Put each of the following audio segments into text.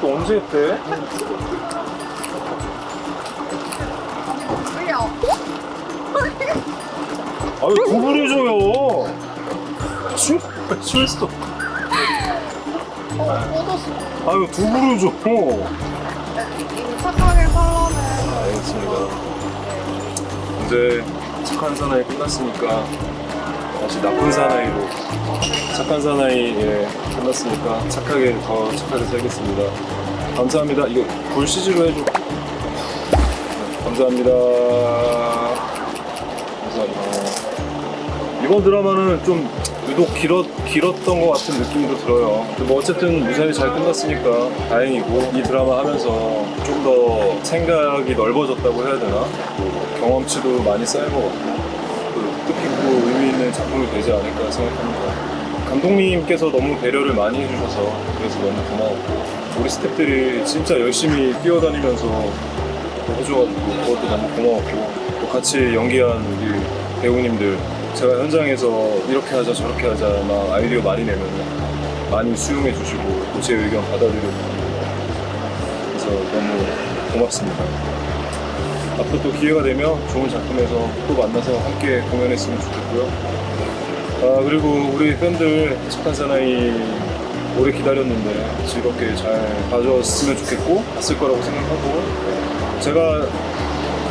또 언제 했대? 아유 두부를 줘요. 출 출소. 어, 꽂았어. 아유 두부를 줘. 이미 착하게 살라면. 알겠습니다. 이제 착한 사나이 끝났으니까 다시 나쁜 사나이로 착한 사나이에 끝났으니까 착하게 더 착하게 살겠습니다. 감사합니다. 이거 불 CG로 해줘. 네, 감사합니다. 감사합니다. 이번 드라마는 좀 유독 길었, 길었던 것 같은 느낌도 들어요. 뭐 어쨌든 무사히 잘 끝났으니까 다행이고 이 드라마 하면서 좀 더 생각이 넓어졌다고 해야 되나? 또 경험치도 많이 쌓인 것 같고 또 뜻깊고 있는 작품이 되지 않을까 생각합니다. 감독님께서 너무 배려를 많이 해주셔서 그래서 너무 고마웠고 우리 스태프들이 진짜 열심히 뛰어다니면서 해줘가지고 그것도 너무 고마웠고 또 같이 연기한 우리 배우님들 제가 현장에서 이렇게 하자 저렇게 하자 막 아이디어 많이 내면 많이 수용해 주시고 또 제 의견 받아들여주고 그래서 너무 고맙습니다 앞으로 또 기회가 되면 좋은 작품에서 또 만나서 함께 공연했으면 좋겠고요. 아 그리고 우리 팬들 착한 사나이 오래 기다렸는데 즐겁게 잘 봐줬으면 좋겠고 봤을 거라고 생각하고 제가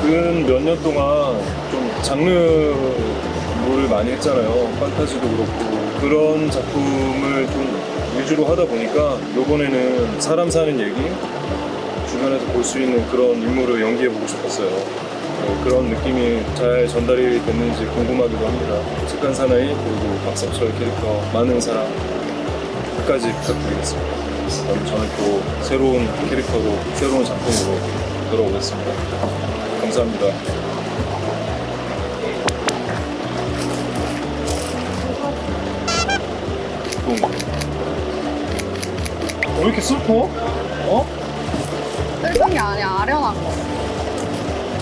근 몇 년 동안 좀 장르물을 많이 했잖아요. 판타지도 그렇고. 그런 작품을 좀 위주로 하다 보니까 이번에는 사람 사는 얘기 주변에서 볼 수 있는 그런 인물을 연기해보고 싶었어요. 네, 그런 느낌이 잘 전달이 됐는지 궁금하기도 합니다. 착한 사나이 그리고 박석철 캐릭터 많은 사랑 끝까지 부탁드리겠습니다. 그럼 저는 또 새로운 캐릭터로 새로운 작품으로 돌아오겠습니다. 감사합니다. 또. 왜 이렇게 슬퍼? 어? 그런 아니야 아련한 거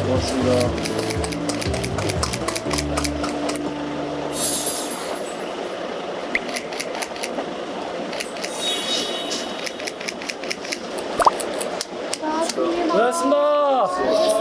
고맙습니다. 고맙습니다. 고맙습니다.